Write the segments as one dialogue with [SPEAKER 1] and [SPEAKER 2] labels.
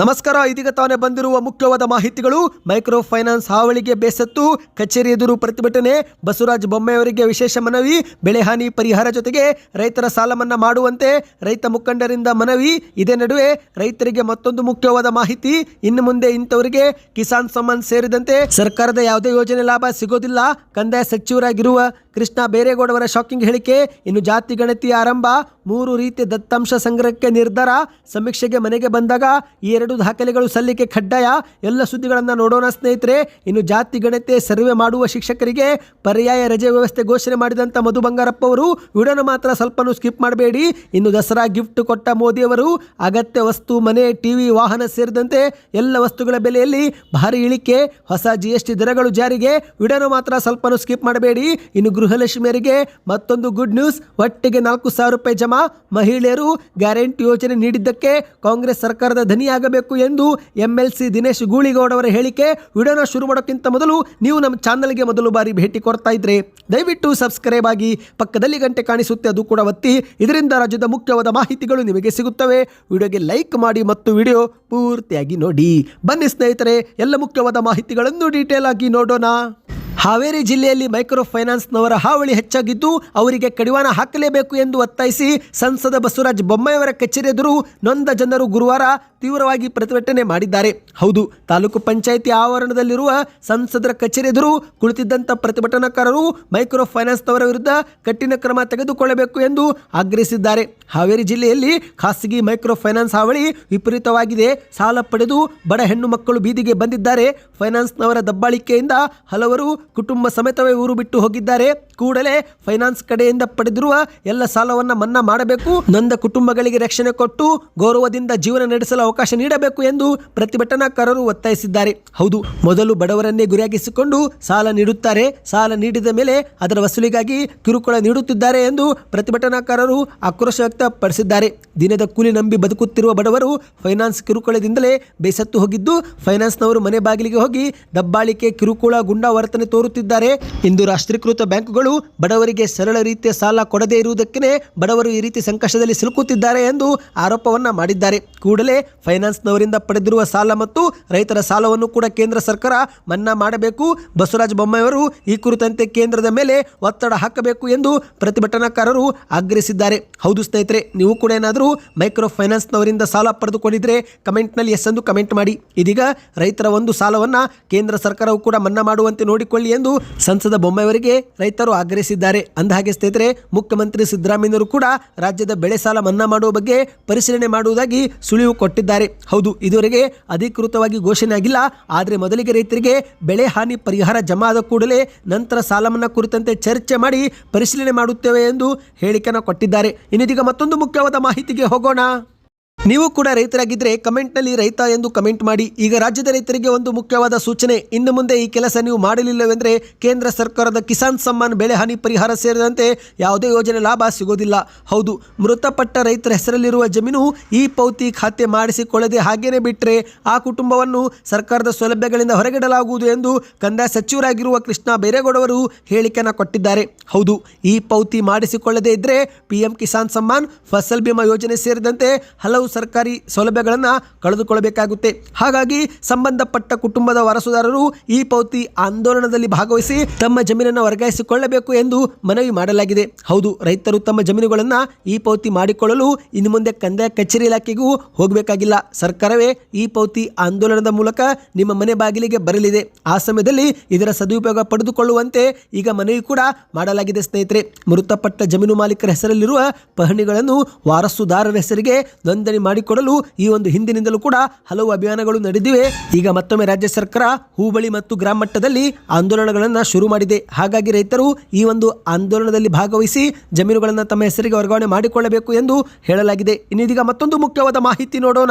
[SPEAKER 1] ನಮಸ್ಕಾರ, ಇದೀಗ ತಾನೇ ಬಂದಿರುವ ಮುಖ್ಯವಾದ ಮಾಹಿತಿಗಳು. ಮೈಕ್ರೋ ಫೈನಾನ್ಸ್ ಹಾವಳಿಗೆ ಬೇಸತ್ತು, ಕಚೇರಿ ಎದುರು ಪ್ರತಿಭಟನೆ, ಬಸವರಾಜ ಬೊಮ್ಮೆಯವರಿಗೆ ವಿಶೇಷ ಮನವಿ, ಬೆಳೆ ಹಾನಿ ಪರಿಹಾರ ಜೊತೆಗೆ ರೈತರ ಸಾಲ ಮನ್ನಾ ಮಾಡುವಂತೆ ರೈತ ಮುಖಂಡರಿಂದ ಮನವಿ. ಇದೇ ನಡುವೆ ರೈತರಿಗೆ ಮತ್ತೊಂದು ಮುಖ್ಯವಾದ ಮಾಹಿತಿ. ಇನ್ನು ಮುಂದೆ ಇಂಥವರಿಗೆ ಕಿಸಾನ್ ಸಮ್ಮಾನ್ ಸೇರಿದಂತೆ ಸರ್ಕಾರದ ಯಾವುದೇ ಯೋಜನೆ ಲಾಭ ಸಿಗೋದಿಲ್ಲ. ಕಂದಾಯ ಸಚಿವರಾಗಿರುವ ಕೃಷ್ಣ ಬೇರೇಗೌಡವರ ಶಾಕಿಂಗ್ ಹೇಳಿಕೆ, ಇನ್ನು ಜಾತಿ ಗಣತಿ ಆರಂಭ, ಮೂರು ರೀತಿಯ ದತ್ತಾಂಶ ಸಂಗ್ರಹಕ್ಕೆ ನಿರ್ಧಾರ. ಸಮೀಕ್ಷೆಗೆ ಮನೆಗೆ ಬಂದಾಗ ಈ ದಾಖಲೆಗಳು ಸಲ್ಲಿಕೆ ಕಡ್ಡಾಯ. ಎಲ್ಲ ಸುದ್ದಿಗಳನ್ನು ನೋಡೋಣ ಸ್ನೇಹಿತರೆ. ಇನ್ನು ಜಾತಿ, ಗಣತೆ, ಸರ್ವೆ ಮಾಡುವ ಶಿಕ್ಷಕರಿಗೆ ಪರ್ಯಾಯ ರಜೆ ವ್ಯವಸ್ಥೆ ಘೋಷಣೆ ಮಾಡಿದಂಥ ಮಧು ಬಂಗಾರಪ್ಪ ಅವರು ವಿಡಿಯೋನ ಮಾತ್ರ ಸ್ವಲ್ಪನೂ ಸ್ಕಿಪ್ ಮಾಡಬೇಡಿ. ಇನ್ನು ದಸರಾ ಗಿಫ್ಟ್ ಕೊಟ್ಟ ಮೋದಿಯವರು ಅಗತ್ಯ ವಸ್ತು, ಮನೆ, ಟಿವಿ, ವಾಹನ ಸೇರಿದಂತೆ ಎಲ್ಲ ವಸ್ತುಗಳ ಬೆಲೆಯಲ್ಲಿ ಭಾರಿ ಇಳಿಕೆ, ಹೊಸ ಜಿ ಎಸ್ ಟಿ ದರಗಳು ಜಾರಿಗೆ. ವಿಡಿಯೋನ ಮಾತ್ರ ಸ್ವಲ್ಪನೂ ಸ್ಕಿಪ್ ಮಾಡಬೇಡಿ. ಇನ್ನು ಗೃಹಲಕ್ಷ್ಮಿಯರಿಗೆ ಮತ್ತೊಂದು ಗುಡ್ ನ್ಯೂಸ್. ಒಟ್ಟಿಗೆ ನಾಲ್ಕು ಸಾವಿರ ರೂಪಾಯಿ ಜಮಾ. ಮಹಿಳೆಯರು ಗ್ಯಾರಂಟಿ ಯೋಜನೆ ನೀಡಿದ್ದಕ್ಕೆ ಕಾಂಗ್ರೆಸ್ ಸರ್ಕಾರದ ಧನಿಯಾಗಬೇಕು. ಎಂದು M L C Dinesh Gooligowda ಅವರ ಹೇಳಿಕೆ ವಿಡಿಯೋನ ಶುರು ಮಾಡೋಕ್ಕಿಂತ ಮೊದಲು ನೀವು ನಮ್ಮ ಚಾನಲ್ಗೆ ಮೊದಲು ಬಾರಿ ಭೇಟಿ ಕೊಡ್ತಾ ಇದ್ರೆ ದಯವಿಟ್ಟು ಸಬ್ಸ್ಕ್ರೈಬ್ ಆಗಿ ಪಕ್ಕದಲ್ಲಿ ಗಂಟೆ ಕಾಣಿಸುತ್ತೆ, ಅದು ಕೂಡ ಒತ್ತಿ. ಇದರಿಂದ ರಾಜ್ಯದ ಮುಖ್ಯವಾದ ಮಾಹಿತಿಗಳು ನಿಮಗೆ ಸಿಗುತ್ತವೆ. ವಿಡಿಯೋಗೆ ಲೈಕ್ ಮಾಡಿ ಮತ್ತು ವಿಡಿಯೋ ಪೂರ್ತಿಯಾಗಿ ನೋಡಿ. ಬನ್ನಿ ಸ್ನೇಹಿತರೆ, ಎಲ್ಲ ಮುಖ್ಯವಾದ ಮಾಹಿತಿಗಳನ್ನು ಡೀಟೇಲ್ ಆಗಿ ನೋಡೋಣ. ಹಾವೇರಿ ಜಿಲ್ಲೆಯಲ್ಲಿ ಮೈಕ್ರೋ ಫೈನಾನ್ಸ್ನವರ ಹಾವಳಿ ಹೆಚ್ಚಾಗಿದ್ದು, ಅವರಿಗೆ ಕಡಿವಾಣ ಹಾಕಲೇಬೇಕು ಎಂದು ಒತ್ತಾಯಿಸಿ ಸಂಸದ ಬಸವರಾಜ ಬೊಮ್ಮಾಯಿಯವರ ಕಚೇರಿ ಎದುರು ನೊಂದ ಜನರು ಗುರುವಾರ ತೀವ್ರವಾಗಿ ಪ್ರತಿಭಟನೆ ಮಾಡಿದ್ದಾರೆ. ಹೌದು, ತಾಲೂಕು ಪಂಚಾಯಿತಿ ಆವರಣದಲ್ಲಿರುವ ಸಂಸದರ ಕಚೇರಿ ಎದುರು ಕುಳಿತಿದ್ದಂಥ ಪ್ರತಿಭಟನಾಕಾರರು ಮೈಕ್ರೋ ಫೈನಾನ್ಸ್ನವರ ವಿರುದ್ಧ ಕಠಿಣ ಕ್ರಮ ತೆಗೆದುಕೊಳ್ಳಬೇಕು ಎಂದು ಆಗ್ರಹಿಸಿದ್ದಾರೆ. ಹಾವೇರಿ ಜಿಲ್ಲೆಯಲ್ಲಿ ಖಾಸಗಿ ಮೈಕ್ರೋ ಫೈನಾನ್ಸ್ ಹಾವಳಿ ವಿಪರೀತವಾಗಿದೆ. ಸಾಲ ಪಡೆದು ಬಡ ಹೆಣ್ಣು ಮಕ್ಕಳು ಬೀದಿಗೆ ಬಂದಿದ್ದಾರೆ. ಫೈನಾನ್ಸ್ನವರ ದಬ್ಬಾಳಿಕೆಯಿಂದ ಹಲವರು ಕುಟುಂಬ ಸಮೇತವೇ ಊರು ಬಿಟ್ಟು ಹೋಗಿದ್ದಾರೆ. ಕೂಡಲೇ ಫೈನಾನ್ಸ್ ಕಡೆಯಿಂದ ಪಡೆದಿರುವ ಎಲ್ಲ ಸಾಲವನ್ನ ಮನ್ನಾ ಮಾಡಬೇಕು. ನೊಂದ ಕುಟುಂಬಗಳಿಗೆ ರಕ್ಷಣೆ ಕೊಟ್ಟು ಗೌರವದಿಂದ ಜೀವನ ನಡೆಸಲು ಅವಕಾಶ ನೀಡಬೇಕು ಎಂದು ಪ್ರತಿಭಟನಾಕಾರರು ಒತ್ತಾಯಿಸಿದ್ದಾರೆ. ಹೌದು, ಮೊದಲು ಬಡವರನ್ನೇ ಗುರಿಯಾಗಿಸಿಕೊಂಡು ಸಾಲ ನೀಡುತ್ತಾರೆ. ಸಾಲ ನೀಡಿದ ಮೇಲೆ ಅದರ ವಸೂಲಿಗಾಗಿ ಕಿರುಕುಳ ನೀಡುತ್ತಿದ್ದಾರೆ ಎಂದು ಪ್ರತಿಭಟನಾಕಾರರು ಆಕ್ರೋಶ ವ್ಯಕ್ತಪಡಿಸಿದ್ದಾರೆ. ದಿನದ ಕೂಲಿ ನಂಬಿ ಬದುಕುತ್ತಿರುವ ಬಡವರು ಫೈನಾನ್ಸ್ ಕಿರುಕುಳದಿಂದಲೇ ಬೇಸತ್ತು ಹೋಗಿದ್ದು ಫೈನಾನ್ಸ್ನವರು ಮನೆ ಬಾಗಿಲಿಗೆ ಹೋಗಿ ದಬ್ಬಾಳಿಕೆ, ಕಿರುಕುಳ ಗುಂಡಾ ವರ್ತನೆ ತೋರುತ್ತಿದ್ದಾರೆ ಇಂದು ರಾಷ್ಟ್ರೀಕೃತ ಬ್ಯಾಂಕುಗಳು ಬಡವರಿಗೆ ಸರಳ ರೀತಿಯ ಸಾಲ ಕೊಡದೇ ಇರುವುದಕ್ಕೇ ಬಡವರು ಈ ರೀತಿ ಸಂಕಷ್ಟದಲ್ಲಿ ಸಿಲುಕುತ್ತಿದ್ದಾರೆ ಎಂದು ಆರೋಪವನ್ನು ಮಾಡಿದ್ದಾರೆ. ಕೂಡಲೇ ಫೈನಾನ್ಸ್ನವರಿಂದ ಪಡೆದಿರುವ ಸಾಲ ಮತ್ತು ರೈತರ ಸಾಲವನ್ನು ಕೂಡ ಕೇಂದ್ರ ಸರ್ಕಾರ ಮನ್ನಾ ಮಾಡಬೇಕು. ಬಸವರಾಜ ಬೊಮ್ಮಾಯಿಯವರು ಈ ಕುರಿತಂತೆ ಕೇಂದ್ರದ ಮೇಲೆ ಒತ್ತಡ ಹಾಕಬೇಕು ಎಂದು ಪ್ರತಿಭಟನಾಕಾರರು ಆಗ್ರಹಿಸಿದ್ದಾರೆ. ಹೌದು ಸ್ನೇಹಿತರೆ, ನೀವು ಕೂಡ ಏನಾದರೂ ಮೈಕ್ರೋ ಫೈನಾನ್ಸ್ನವರಿಂದ ಸಾಲ ಪಡೆದುಕೊಂಡಿದ್ರೆ ಕಮೆಂಟ್ನಲ್ಲಿ ಎಸ್ ಎಂದು ಕಮೆಂಟ್ ಮಾಡಿ. ಇದೀಗ ರೈತರ ಒಂದು ಸಾಲವನ್ನು ಕೇಂದ್ರ ಸರ್ಕಾರವು ಕೂಡ ಮನ್ನಾ ಮಾಡುವಂತೆ ನೋಡಿಕೊಳ್ಳಿ ಎಂದು ಸಂಸದ ಬೊಮ್ಮಾಯಿಯವರಿಗೆ ರೈತರು ಆಗ್ರಹಿಸಿದ್ದಾರೆ. ಅಂದಹಾಗೆ ಸ್ನೇಹಿತರೆ, ಮುಖ್ಯಮಂತ್ರಿ ಸಿದ್ದರಾಮಯ್ಯನವರು ಕೂಡ ರಾಜ್ಯದ ಬೆಳೆ ಸಾಲ ಮನ್ನಾ ಮಾಡುವ ಬಗ್ಗೆ ಪರಿಶೀಲನೆ ಮಾಡುವುದಾಗಿ ಸುಳಿವು ಕೊಟ್ಟಿದ್ದಾರೆ. ಹೌದು, ಇದುವರೆಗೆ ಅಧಿಕೃತವಾಗಿ ಘೋಷಣೆ ಆಗಿಲ್ಲ. ಆದರೆ ಮೊದಲಿಗೆ ರೈತರಿಗೆ ಬೆಳೆ ಹಾನಿ ಪರಿಹಾರ ಜಮಾ ಆದ ಕೂಡಲೇ ನಂತರ ಸಾಲ ಮನ್ನಾ ಕುರಿತಂತೆ ಚರ್ಚೆ ಮಾಡಿ ಪರಿಶೀಲನೆ ಮಾಡುತ್ತೇವೆ ಎಂದು ಹೇಳಿಕೆಯನ್ನು ಕೊಟ್ಟಿದ್ದಾರೆ. ಇನ್ನಿದೀಗ ಮತ್ತೊಂದು ಮುಖ್ಯವಾದ ಮಾಹಿತಿಗೆ ಹೋಗೋಣ. ನೀವು ಕೂಡ ರೈತರಾಗಿದ್ದರೆ ಕಮೆಂಟ್ನಲ್ಲಿ ರೈತ ಎಂದು ಕಮೆಂಟ್ ಮಾಡಿ. ಈಗ ರಾಜ್ಯದ ರೈತರಿಗೆ ಒಂದು ಮುಖ್ಯವಾದ ಸೂಚನೆ, ಇನ್ನು ಮುಂದೆ ಈ ಕೆಲಸ ನೀವು ಮಾಡಲಿಲ್ಲವೆಂದರೆ ಕೇಂದ್ರ ಸರ್ಕಾರದ ಕಿಸಾನ್ ಸಮ್ಮಾನ್ ಬೆಳೆ ಹಾನಿ ಪರಿಹಾರ ಸೇರಿದಂತೆ ಯಾವುದೇ ಯೋಜನೆ ಲಾಭ ಸಿಗೋದಿಲ್ಲ. ಹೌದು, ಮೃತಪಟ್ಟ ರೈತರ ಹೆಸರಲ್ಲಿರುವ ಜಮೀನು ಈ ಪೌತಿ ಖಾತೆ ಮಾಡಿಸಿಕೊಳ್ಳದೆ ಹಾಗೇನೆ ಬಿಟ್ಟರೆ ಆ ಕುಟುಂಬವನ್ನು ಸರ್ಕಾರದ ಸೌಲಭ್ಯಗಳಿಂದ ಹೊರಗಿಡಲಾಗುವುದು ಎಂದು ಕಂದಾಯ ಸಚಿವರಾಗಿರುವ ಕೃಷ್ಣ ಬೈರೇಗೌಡವರು ಹೇಳಿಕೆಯನ್ನು ಕೊಟ್ಟಿದ್ದಾರೆ. ಹೌದು, ಈ ಪೌತಿ ಮಾಡಿಸಿಕೊಳ್ಳದೇ ಇದ್ದರೆ ಪಿಎಂ ಕಿಸಾನ್ ಸಮ್ಮಾನ್ ಫಸಲ್ ಬಿಮಾ ಯೋಜನೆ ಸೇರಿದಂತೆ ಹಲವು ಸರ್ಕಾರಿ ಸೌಲಭ್ಯಗಳನ್ನು ಕಳೆದುಕೊಳ್ಳಬೇಕಾಗುತ್ತೆ. ಹಾಗಾಗಿ ಸಂಬಂಧಪಟ್ಟ ಕುಟುಂಬದ ವಾರಸುದಾರರು ಈ ಪೌತಿ ಆಂದೋಲನದಲ್ಲಿ ಭಾಗವಹಿಸಿ ತಮ್ಮ ಜಮೀನನ್ನು ವರ್ಗಾಯಿಸಿಕೊಳ್ಳಬೇಕು ಎಂದು ಮನವಿ ಮಾಡಲಾಗಿದೆ. ಹೌದು, ರೈತರು ತಮ್ಮ ಜಮೀನುಗಳನ್ನು ಈ ಪೌತಿ ಮಾಡಿಕೊಳ್ಳಲು ಇನ್ನು ಮುಂದೆ ಕಂದಾಯ ಕಚೇರಿ ಇಲಾಖೆಗೂ ಹೋಗಬೇಕಾಗಿಲ್ಲ. ಸರ್ಕಾರವೇ ಈ ಪೌತಿ ಆಂದೋಲನದ ಮೂಲಕ ನಿಮ್ಮ ಮನೆ ಬಾಗಿಲಿಗೆ ಬರಲಿದೆ. ಆ ಸಮಯದಲ್ಲಿ ಇದರ ಸದುಪಯೋಗ ಪಡೆದುಕೊಳ್ಳುವಂತೆ ಈಗ ಮನವಿ ಕೂಡ ಮಾಡಲಾಗಿದೆ ಸ್ನೇಹಿತರೆ. ಮೃತಪಟ್ಟ ಜಮೀನು ಮಾಲೀಕರ ಹೆಸರಲ್ಲಿರುವ ಪಹಣಿಗಳನ್ನು ವಾರಸುದಾರರ ಹೆಸರಿಗೆ ನೋಂದಣಿ ಮಾಡಿಕೊಡಲು ಈ ಒಂದು ಹಿಂದಿನಿಂದಲೂ ಕೂಡ ಹಲವು ಅಭಿಯಾನಗಳು ನಡೆದಿವೆ. ಈಗ ಮತ್ತೊಮ್ಮೆ ರಾಜ್ಯ ಸರ್ಕಾರ ಹೂಬಳಿ ಮತ್ತು ಗ್ರಾಮ ಮಟ್ಟದಲ್ಲಿ ಆಂದೋಲನಗಳನ್ನು ಶುರು ಮಾಡಿದೆ. ಹಾಗಾಗಿ ರೈತರು ಈ ಒಂದು ಆಂದೋಲನದಲ್ಲಿ ಭಾಗವಹಿಸಿ ಜಮೀನುಗಳನ್ನು ತಮ್ಮ ಹೆಸರಿಗೆ ವರ್ಗಾವಣೆ ಮಾಡಿಕೊಳ್ಳಬೇಕು ಎಂದು ಹೇಳಲಾಗಿದೆ. ಇನ್ನಿದೀಗ ಮತ್ತೊಂದು ಮುಖ್ಯವಾದ ಮಾಹಿತಿ ನೋಡೋಣ.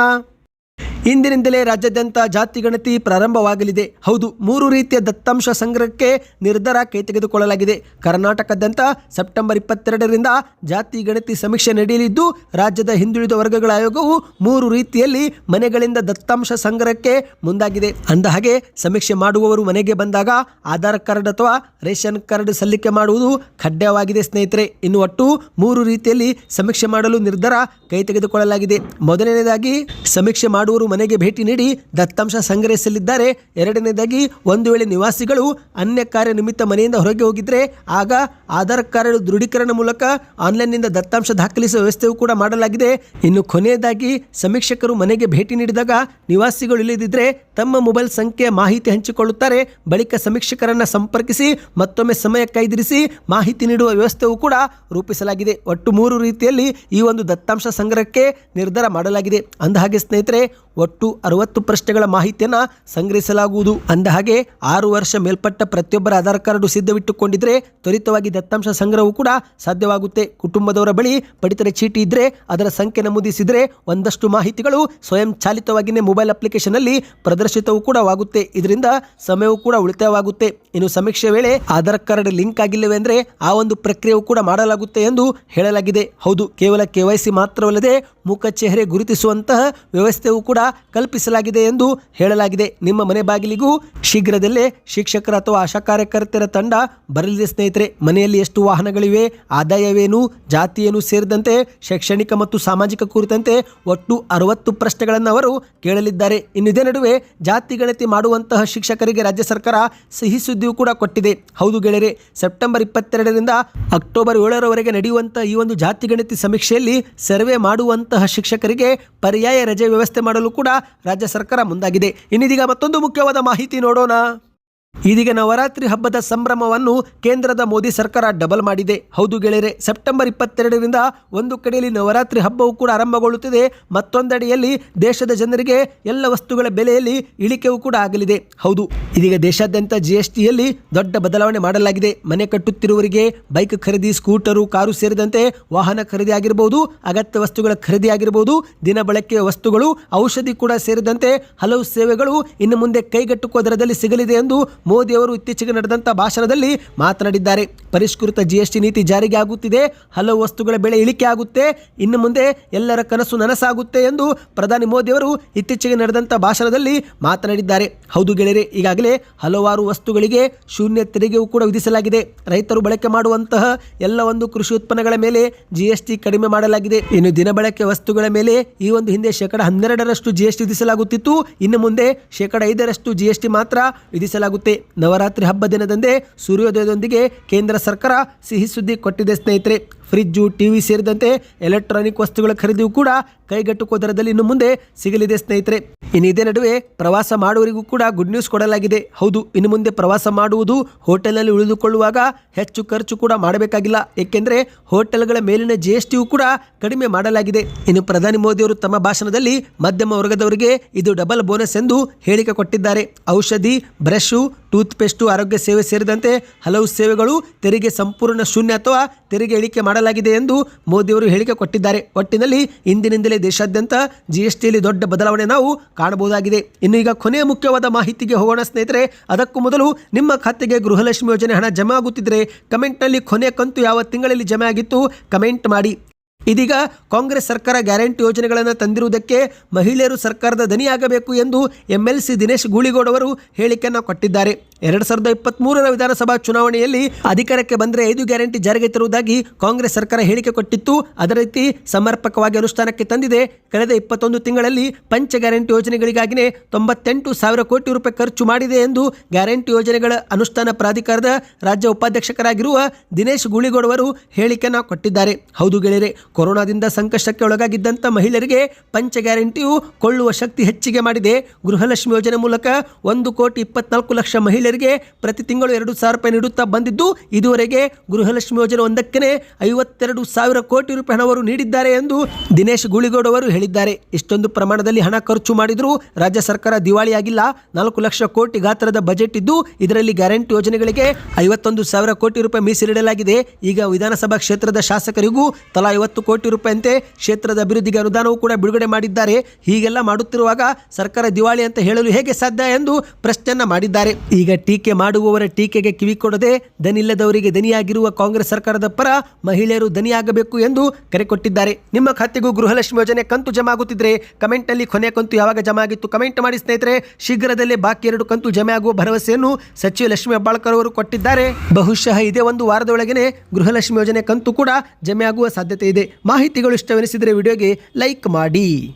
[SPEAKER 1] ಇಂದಿನಿಂದಲೇ ರಾಜ್ಯಾದ್ಯಂತ ಜಾತಿ ಗಣತಿ ಪ್ರಾರಂಭವಾಗಲಿದೆ. ಹೌದು, ಮೂರು ರೀತಿಯ ದತ್ತಾಂಶ ಸಂಗ್ರಹಕ್ಕೆ ನಿರ್ಧಾರ ಕೈ ತೆಗೆದುಕೊಳ್ಳಲಾಗಿದೆ ಕರ್ನಾಟಕದಂತ ಸೆಪ್ಟೆಂಬರ್ ಇಪ್ಪತ್ತೆರಡರಿಂದ ಜಾತಿ ಗಣತಿ ಸಮೀಕ್ಷೆ ನಡೆಯಲಿದ್ದು, ರಾಜ್ಯದ ಹಿಂದುಳಿದ ವರ್ಗಗಳ ಆಯೋಗವು ಮೂರು ರೀತಿಯಲ್ಲಿ ಮನೆಗಳಿಂದ ದತ್ತಾಂಶ ಸಂಗ್ರಹಕ್ಕೆ ಮುಂದಾಗಿದೆ. ಅಂದಹಾಗೆ ಸಮೀಕ್ಷೆ ಮಾಡುವವರು ಮನೆಗೆ ಬಂದಾಗ ಆಧಾರ್ ಕಾರ್ಡ್ ಅಥವಾ ರೇಷನ್ ಕಾರ್ಡ್ ಸಲ್ಲಿಕೆ ಮಾಡುವುದು ಕಡ್ಡಾಯವಾಗಿದೆ ಸ್ನೇಹಿತರೆ. ಇನ್ನು ಒಟ್ಟು ಮೂರು ರೀತಿಯಲ್ಲಿ ಸಮೀಕ್ಷೆ ಮಾಡಲು ನಿರ್ಧಾರ ಕೈ ತೆಗೆದುಕೊಳ್ಳಲಾಗಿದೆ ಮೊದಲನೇದಾಗಿ ಸಮೀಕ್ಷೆ ಮಾಡುವವರು ಮನೆಗೆ ಭೇಟಿ ನೀಡಿ ದತ್ತಾಂಶ ಸಂಗ್ರಹಿಸಲಿದ್ದಾರೆ. ಎರಡನೇದಾಗಿ, ಒಂದು ವೇಳೆ ನಿವಾಸಿಗಳು ಅನ್ಯ ಕಾರ್ಯ ನಿಮಿತ್ತ ಮನೆಯಿಂದ ಹೊರಗೆ ಹೋಗಿದ್ರೆ, ಆಗ ಆಧಾರ್ ಕಾರ್ಡ್ ದೃಢೀಕರಣ ಮೂಲಕ ಆನ್ಲೈನ್ನಿಂದ ದತ್ತಾಂಶ ದಾಖಲಿಸುವ ವ್ಯವಸ್ಥೆಯೂ ಕೂಡ ಮಾಡಲಾಗಿದೆ. ಇನ್ನು ಕೊನೆಯದಾಗಿ, ಸಮೀಕ್ಷಕರು ಮನೆಗೆ ಭೇಟಿ ನೀಡಿದಾಗ ನಿವಾಸಿಗಳು ಇಲ್ಲದಿದ್ದರೆ ತಮ್ಮ ಮೊಬೈಲ್ ಸಂಖ್ಯೆ ಮಾಹಿತಿ ಹಂಚಿಕೊಳ್ಳುತ್ತಾರೆ. ಬಳಿಕ ಸಮೀಕ್ಷಕರನ್ನ ಸಂಪರ್ಕಿಸಿ, ಮತ್ತೊಮ್ಮೆ ಸಮಯ ಕೈದಿರಿಸಿ ಮಾಹಿತಿ ನೀಡುವ ವ್ಯವಸ್ಥೆಯೂ ಕೂಡ ರೂಪಿಸಲಾಗಿದೆ. ಒಟ್ಟು ಮೂರು ರೀತಿಯಲ್ಲಿ ಈ ಒಂದು ದತ್ತಾಂಶ ಸಂಗ್ರಹಕ್ಕೆ ನಿರ್ಧಾರ ಮಾಡಲಾಗಿದೆ. ಅಂದಹಾಗೆ ಸ್ನೇಹಿತರೆ ಒಟ್ಟು ಅರವತ್ತು ಪ್ರಶ್ನೆಗಳ ಮಾಹಿತಿಯನ್ನು ಸಂಗ್ರಹಿಸಲಾಗುವುದು. ಅಂದಹಾಗೆ ಆರು ವರ್ಷ ಮೇಲ್ಪಟ್ಟ ಪ್ರತಿಯೊಬ್ಬರ ಆಧಾರ್ ಕಾರ್ಡು ಸಿದ್ಧವಿಟ್ಟುಕೊಂಡಿದ್ರೆ ತ್ವರಿತವಾಗಿ ದತ್ತಾಂಶ ಸಂಗ್ರಹವು ಕೂಡ ಸಾಧ್ಯವಾಗುತ್ತೆ. ಕುಟುಂಬದವರ ಬಳಿ ಪಡಿತರ ಚೀಟಿ ಇದ್ರೆ ಅದರ ಸಂಖ್ಯೆ ನಮೂದಿಸಿದರೆ ಒಂದಷ್ಟು ಮಾಹಿತಿಗಳು ಸ್ವಯಂ ಚಾಲಿತವಾಗಿಯೇ ಮೊಬೈಲ್ ಅಪ್ಲಿಕೇಶನ್ ಅಲ್ಲಿ ಪ್ರದರ್ಶಿತವೂ ಕೂಡ ಆಗುತ್ತೆ ಇದರಿಂದ ಸಮಯವೂ ಕೂಡ ಉಳಿತಾಯವಾಗುತ್ತೆ. ಇನ್ನು ಸಮೀಕ್ಷೆ ವೇಳೆ ಆಧಾರ್ ಕಾರ್ಡ್ ಲಿಂಕ್ ಆಗಿಲ್ಲವೆಂದ್ರೆ ಆ ಒಂದು ಪ್ರಕ್ರಿಯೆಯು ಕೂಡ ಮಾಡಲಾಗುತ್ತೆ ಎಂದು ಹೇಳಲಾಗಿದೆ. ಹೌದು, ಕೇವಲ ಕೆವೈಸಿ ಮಾತ್ರವಲ್ಲದೆ ಮುಖ ಚೆಹರೆ ಗುರುತಿಸುವಂತಹ ವ್ಯವಸ್ಥೆಯೂ ಕೂಡ ಕಲ್ಪಿಸಲಾಗಿದೆ ಎಂದು ಹೇಳಲಾಗಿದೆ. ನಿಮ್ಮ ಮನೆ ಬಾಗಿಲಿಗೂ ಶೀಘ್ರದಲ್ಲೇ ಶಿಕ್ಷಕರ ಅಥವಾ ಆಶಾ ಕಾರ್ಯಕರ್ತರ ತಂಡ ಬರಲಿದೆ ಸ್ನೇಹಿತರೆ. ಮನೆಯಲ್ಲಿ ಎಷ್ಟು ವಾಹನಗಳಿವೆ, ಆದಾಯವೇನು, ಜಾತಿಯೇನು ಸೇರಿದಂತೆ ಶೈಕ್ಷಣಿಕ ಮತ್ತು ಸಾಮಾಜಿಕ ಕುರಿತಂತೆ ಒಟ್ಟು ಅರವತ್ತು ಪ್ರಶ್ನೆಗಳನ್ನು ಅವರು ಕೇಳಲಿದ್ದಾರೆ. ಇನ್ನು ಇದೇ ನಡುವೆ ಜಾತಿ ಗಣತಿ ಮಾಡುವಂತಹ ಶಿಕ್ಷಕರಿಗೆ ರಾಜ್ಯ ಸರ್ಕಾರ ಸಿಹಿ ಸುದ್ದಿಯೂ ಕೂಡ ಕೊಟ್ಟಿದೆ. ಹೌದು ಗೆಳೆಯರೆ, ಸೆಪ್ಟೆಂಬರ್ ಇಪ್ಪತ್ತೆರಡರಿಂದ ಅಕ್ಟೋಬರ್ ಏಳರವರೆಗೆ ನಡೆಯುವಂತಹ ಈ ಒಂದು ಜಾತಿ ಗಣತಿ ಸಮೀಕ್ಷೆಯಲ್ಲಿ ಸರ್ವೆ ಮಾಡುವಂತಹ ಶಿಕ್ಷಕರಿಗೆ ಪರ್ಯಾಯ ರಜೆ ವ್ಯವಸ್ಥೆ ಮಾಡಲು ಕೂಡ ರಾಜ್ಯ ಸರ್ಕಾರ ಮುಂದಾಗಿದೆ. ಇನ್ನಿದೀಗ ಮತ್ತೊಂದು ಮುಖ್ಯವಾದ ಮಾಹಿತಿ ನೋಡೋಣ. ಇದೀಗ ನವರಾತ್ರಿ ಹಬ್ಬದ ಸಂಭ್ರಮವನ್ನು ಕೇಂದ್ರದ ಮೋದಿ ಸರ್ಕಾರ ಡಬಲ್ ಮಾಡಿದೆ. ಹೌದು ಗೆಳೆಯರೆ, ಸೆಪ್ಟೆಂಬರ್ ಇಪ್ಪತ್ತೆರಡರಿಂದ ಒಂದು ಕಡೆಯಲ್ಲಿ ನವರಾತ್ರಿ ಹಬ್ಬವು ಕೂಡ ಆರಂಭಗೊಳ್ಳುತ್ತಿದೆ. ಮತ್ತೊಂದೆಡೆಯಲ್ಲಿ ದೇಶದ ಜನರಿಗೆ ಎಲ್ಲ ವಸ್ತುಗಳ ಬೆಲೆಯಲ್ಲಿ ಇಳಿಕೆಯೂ ಕೂಡ ಆಗಲಿದೆ. ಹೌದು, ಇದೀಗ ದೇಶಾದ್ಯಂತ ಜಿ ಎಸ್ ದೊಡ್ಡ ಬದಲಾವಣೆ ಮಾಡಲಾಗಿದೆ. ಮನೆ ಕಟ್ಟುತ್ತಿರುವವರಿಗೆ ಬೈಕ್ ಖರೀದಿ, ಸ್ಕೂಟರು, ಕಾರು ಸೇರಿದಂತೆ ವಾಹನ ಖರೀದಿ ಆಗಿರಬಹುದು ಅಗತ್ಯ ವಸ್ತುಗಳ ಖರೀದಿ ಆಗಿರಬಹುದು ದಿನ ಬಳಕೆಯ ವಸ್ತುಗಳು, ಔಷಧಿ ಕೂಡ ಸೇರಿದಂತೆ ಹಲವು ಸೇವೆಗಳು ಇನ್ನು ಮುಂದೆ ಕೈಗೆಟುಕುವ ದರದಲ್ಲಿ ಸಿಗಲಿದೆ ಎಂದು ಮೋದಿ ಅವರು ಇತ್ತೀಚೆಗೆ ನಡೆದಂಥ ಭಾಷಣದಲ್ಲಿ ಮಾತನಾಡಿದ್ದಾರೆ. ಪರಿಷ್ಕೃತ ಜಿಎಸ್ಟಿ ನೀತಿ ಜಾರಿಗೆ ಆಗುತ್ತಿದೆ. ಹಲವು ವಸ್ತುಗಳ ಬೆಲೆ ಇಳಿಕೆ ಆಗುತ್ತೆ. ಇನ್ನು ಮುಂದೆ ಎಲ್ಲರ ಕನಸು ನನಸಾಗುತ್ತೆ ಎಂದು ಪ್ರಧಾನಿ ಮೋದಿಯವರು ಇತ್ತೀಚೆಗೆ ನಡೆದಂಥ ಭಾಷಣದಲ್ಲಿ ಮಾತನಾಡಿದ್ದಾರೆ. ಹೌದು ಗೆಳೆಯರೆ, ಈಗಾಗಲೇ ಹಲವಾರು ವಸ್ತುಗಳಿಗೆ ಶೂನ್ಯ ತೆರಿಗೆಯೂ ಕೂಡ ವಿಧಿಸಲಾಗಿದೆ. ರೈತರು ಬಳಕೆ ಮಾಡುವಂತಹ ಎಲ್ಲ ಒಂದು ಕೃಷಿ ಉತ್ಪನ್ನಗಳ ಮೇಲೆ ಜಿಎಸ್ಟಿ ಕಡಿಮೆ ಮಾಡಲಾಗಿದೆ. ಇನ್ನು ದಿನಬಳಕೆ ವಸ್ತುಗಳ ಮೇಲೆ ಈ ಒಂದು ಹಿಂದೆ ಶೇಕಡ ಹನ್ನೆರಡರಷ್ಟು ಜಿಎಸ್ಟಿ ವಿಧಿಸಲಾಗುತ್ತಿತ್ತು. ಇನ್ನು ಮುಂದೆ ಶೇಕಡ ಐದರಷ್ಟು ಜಿಎಸ್ಟಿ ಮಾತ್ರ ವಿಧಿಸಲಾಗುತ್ತೆ. ನವರಾತ್ರಿ ಹಬ್ಬ ದಿನದಂದೇ ಸೂರ್ಯೋದಯದೊಂದಿಗೆ ಕೇಂದ್ರ ಸರ್ಕಾರ ಸಿಹಿ ಸುದ್ದಿ ಕೊಟ್ಟಿದೆ ಸ್ನೇಹಿತರೆ. ಫ್ರಿಜ್ಜು, ಟಿವಿ ಸೇರಿದಂತೆ ಎಲೆಕ್ಟ್ರಾನಿಕ್ ವಸ್ತುಗಳ ಖರೀದಿಯೂ ಕೂಡ ಕೈಗೆಟುಕುವ ದರದಲ್ಲಿ ಇನ್ನು ಮುಂದೆ ಸಿಗಲಿದೆ ಸ್ನೇಹಿತರೆ. ಇನ್ನು ಇದೇ ನಡುವೆ ಪ್ರವಾಸ ಮಾಡುವವರಿಗೂ ಕೂಡ ಗುಡ್ ನ್ಯೂಸ್ ಕೊಡಲಾಗಿದೆ. ಹೌದು, ಇನ್ನು ಮುಂದೆ ಪ್ರವಾಸ ಮಾಡುವುದು ಹೋಟೆಲ್ನಲ್ಲಿ ಉಳಿದುಕೊಳ್ಳುವಾಗ ಹೆಚ್ಚು ಖರ್ಚು ಕೂಡ ಮಾಡಬೇಕಾಗಿಲ್ಲ. ಏಕೆಂದರೆ ಹೋಟೆಲ್ಗಳ ಮೇಲಿನ ಜಿ ಎಸ್ ಟಿಯು ಕೂಡ ಕಡಿಮೆ ಮಾಡಲಾಗಿದೆ. ಇನ್ನು ಪ್ರಧಾನಿ ಮೋದಿಯವರು ತಮ್ಮ ಭಾಷಣದಲ್ಲಿ ಮಧ್ಯಮ ವರ್ಗದವರಿಗೆ ಇದು ಡಬಲ್ ಬೋನಸ್ ಎಂದು ಹೇಳಿಕೆ ಕೊಟ್ಟಿದ್ದಾರೆ. ಔಷಧಿ ಬ್ರಷು ಟೂತ್ ಪೇಸ್ಟು ಆರೋಗ್ಯ ಸೇವೆ ಸೇರಿದಂತೆ ಹಲವು ಸೇವೆಗಳು ತೆರಿಗೆ ಸಂಪೂರ್ಣ ಶೂನ್ಯ ಅಥವಾ ತೆರಿಗೆ ಇಳಿಕೆ ಮಾಡಲಾಗಿದೆ ಎಂದು ಮೋದಿಯವರು ಹೇಳಿಕೆ ಕೊಟ್ಟಿದ್ದಾರೆ. ಒಟ್ಟಿನಲ್ಲಿ ಇಂದಿನಿಂದಲೇ ದೇಶಾದ್ಯಂತ ಜಿಎಸ್ಟಿಯಲ್ಲಿ ದೊಡ್ಡ ಬದಲಾವಣೆ ನಾವು ಕಾಣಬಹುದಾಗಿದೆ. ಇನ್ನು ಈಗ ಕೊನೆಯ ಮುಖ್ಯವಾದ ಮಾಹಿತಿಗೆ ಹೋಗೋಣ ಸ್ನೇಹಿತರೆ, ಅದಕ್ಕೂ ಮೊದಲು ನಿಮ್ಮ ಖಾತೆಗೆ ಗೃಹಲಕ್ಷ್ಮಿ ಯೋಜನೆ ಹಣ ಜಮಾ ಆಗುತ್ತಿದ್ದರೆ ಕಮೆಂಟ್ನಲ್ಲಿ ಕೊನೆಯ ಕಂತು ಯಾವ ತಿಂಗಳಲ್ಲಿ ಜಮೆ ಆಗಿತ್ತು ಕಮೆಂಟ್ ಮಾಡಿ. ಇದೀಗ ಕಾಂಗ್ರೆಸ್ ಸರ್ಕಾರ ಗ್ಯಾರಂಟಿ ಯೋಜನೆಗಳನ್ನು ತಂದಿರುವುದಕ್ಕೆ ಮಹಿಳೆಯರು ಸರ್ಕಾರದ ದನಿಯಾಗಬೇಕು ಎಂದು ಎಂಎಲ್ಸಿ ದಿನೇಶ್ ಗೂಳಿಗೌಡ ಅವರು ಹೇಳಿಕೆಯನ್ನು ಕೊಟ್ಟಿದ್ದಾರೆ. ಎರಡು ಸಾವಿರದ ಇಪ್ಪತ್ತ್ಮೂರರ ವಿಧಾನಸಭಾ ಚುನಾವಣೆಯಲ್ಲಿ ಅಧಿಕಾರಕ್ಕೆ ಬಂದರೆ ಐದು ಗ್ಯಾರಂಟಿ ಜಾರಿಗೆ ತರುವುದಾಗಿ ಕಾಂಗ್ರೆಸ್ ಸರ್ಕಾರ ಹೇಳಿಕೆ ಕೊಟ್ಟಿತ್ತು. ಅದೇ ರೀತಿ ಸಮರ್ಪಕವಾಗಿ ಅನುಷ್ಠಾನಕ್ಕೆ ತಂದಿದೆ. ಕಳೆದ ಇಪ್ಪತ್ತೊಂದು ತಿಂಗಳಲ್ಲಿ ಪಂಚ ಗ್ಯಾರಂಟಿ ಯೋಜನೆಗಳಿಗಾಗಿಯೇ ತೊಂಬತ್ತೆಂಟು ಸಾವಿರ ಕೋಟಿ ರೂಪಾಯಿ ಖರ್ಚು ಮಾಡಿದೆ ಎಂದು ಗ್ಯಾರಂಟಿ ಯೋಜನೆಗಳ ಅನುಷ್ಠಾನ ಪ್ರಾಧಿಕಾರದ ರಾಜ್ಯ ಉಪಾಧ್ಯಕ್ಷಕರಾಗಿರುವ ದಿನೇಶ್ ಗೂಳಿಗೌಡ್ ಅವರು ಹೇಳಿಕೆಯನ್ನು ಕೊಟ್ಟಿದ್ದಾರೆ. ಹೌದು ಗೆಳೆಯರೆ, ಕೊರೋನಾದಿಂದ ಸಂಕಷ್ಟಕ್ಕೆ ಒಳಗಾಗಿದ್ದಂಥ ಮಹಿಳೆಯರಿಗೆ ಪಂಚ ಗ್ಯಾರಂಟಿಯು ಕೊಳ್ಳುವ ಶಕ್ತಿ ಹೆಚ್ಚಿಗೆ ಮಾಡಿದೆ. ಗೃಹಲಕ್ಷ್ಮಿ ಯೋಜನೆ ಮೂಲಕ ಒಂದು ಕೋಟಿ ಇಪ್ಪತ್ನಾಲ್ಕು ಲಕ್ಷ ಮಹಿಳೆಯರಿಗೆ ಪ್ರತಿ ತಿಂಗಳು ಎರಡು ಸಾವಿರ ರೂಪಾಯಿ ನೀಡುತ್ತಾ ಬಂದಿದ್ದು, ಇದುವರೆಗೆ ಗೃಹಲಕ್ಷ್ಮಿ ಯೋಜನೆ ಒಂದಕ್ಕೆ ಐವತ್ತೆರಡು ಸಾವಿರ ಕೋಟಿ ರೂಪಾಯಿ ಹಣವರು ನೀಡಿದ್ದಾರೆ ಎಂದು ದಿನೇಶ್ ಗುಳಿಗೌಡ ಅವರು ಹೇಳಿದ್ದಾರೆ. ಇಷ್ಟೊಂದು ಪ್ರಮಾಣದಲ್ಲಿ ಹಣ ಖರ್ಚು ಮಾಡಿದರೂ ರಾಜ್ಯ ಸರ್ಕಾರ ದಿವಾಳಿಯಾಗಿಲ್ಲ. ನಾಲ್ಕು ಲಕ್ಷ ಕೋಟಿ ಗಾತ್ರದ ಬಜೆಟ್ ಇದ್ದು, ಇದರಲ್ಲಿ ಗ್ಯಾರಂಟಿ ಯೋಜನೆಗಳಿಗೆ ಐವತ್ತೊಂದು ಸಾವಿರ ಕೋಟಿ ರೂಪಾಯಿ ಮೀಸಲಿಡಲಾಗಿದೆ. ಈಗ ವಿಧಾನಸಭಾ ಕ್ಷೇತ್ರದ ಶಾಸಕರಿಗೂ ತಲಾ ಐವತ್ತು ಕೋಟಿ ರೂಪಾಯಿಯಂತೆ ಕ್ಷೇತ್ರದ ಅಭಿವೃದ್ಧಿಗೆ ಅನುದಾನವೂ ಕೂಡ ಬಿಡುಗಡೆ ಮಾಡಿದ್ದಾರೆ. ಹೀಗೆಲ್ಲ ಮಾಡುತ್ತಿರುವಾಗ ಸರ್ಕಾರ ದಿವಾಳಿ ಅಂತ ಹೇಳಲು ಹೇಗೆ ಸಾಧ್ಯ ಎಂದು ಪ್ರಶ್ನೆಯನ್ನ ಮಾಡಿದ್ದಾರೆ. ಈಗ ಟೀಕೆ ಮಾಡುವವರ ಟೀಕೆಗೆ ಕಿವಿ ಕೊಡದೆ ದನಿಲ್ಲದವರಿಗೆ ದನಿಯಾಗಿರುವ ಕಾಂಗ್ರೆಸ್ ಸರ್ಕಾರದ ಪರ ಮಹಿಳೆಯರು ದನಿಯಾಗಬೇಕು ಎಂದು ಕರೆ ಕೊಟ್ಟಿದ್ದಾರೆ. ನಿಮ್ಮ ಖಾತೆಗೂ ಗೃಹಲಕ್ಷ್ಮಿ ಯೋಜನೆ ಕಂತು ಜಮಾ ಆಗುತ್ತಿದ್ರೆ ಕಮೆಂಟ್ನಲ್ಲಿ ಕೊನೆಯ ಕಂತು ಯಾವಾಗ ಜಮಾ ಆಗಿತ್ತು ಕಮೆಂಟ್ ಮಾಡಿ ಸ್ನೇಹಿತರೆ. ಶೀಘ್ರದಲ್ಲೇ ಬಾಕಿ ಎರಡು ಕಂತು ಜಮೆ ಆಗುವ ಭರವಸೆಯನ್ನು ಸಚಿವ ಲಕ್ಷ್ಮಿ ಹೆಬ್ಬಾಳ್ಕರ್ ಅವರು ಕೊಟ್ಟಿದ್ದಾರೆ. ಬಹುಶಃ ಇದೇ ಒಂದು ವಾರದೊಳಗೇನೆ ಗೃಹಲಕ್ಷ್ಮಿ ಯೋಜನೆ ಕಂತು ಕೂಡ ಜಮೆ ಆಗುವ ಸಾಧ್ಯತೆ ಇದೆ. ಮಾಹಿತಿಗಳು ಇಷ್ಟವೆನಿಸಿದರೆ ವಿಡಿಯೋಗೆ ಲೈಕ್ ಮಾಡಿ.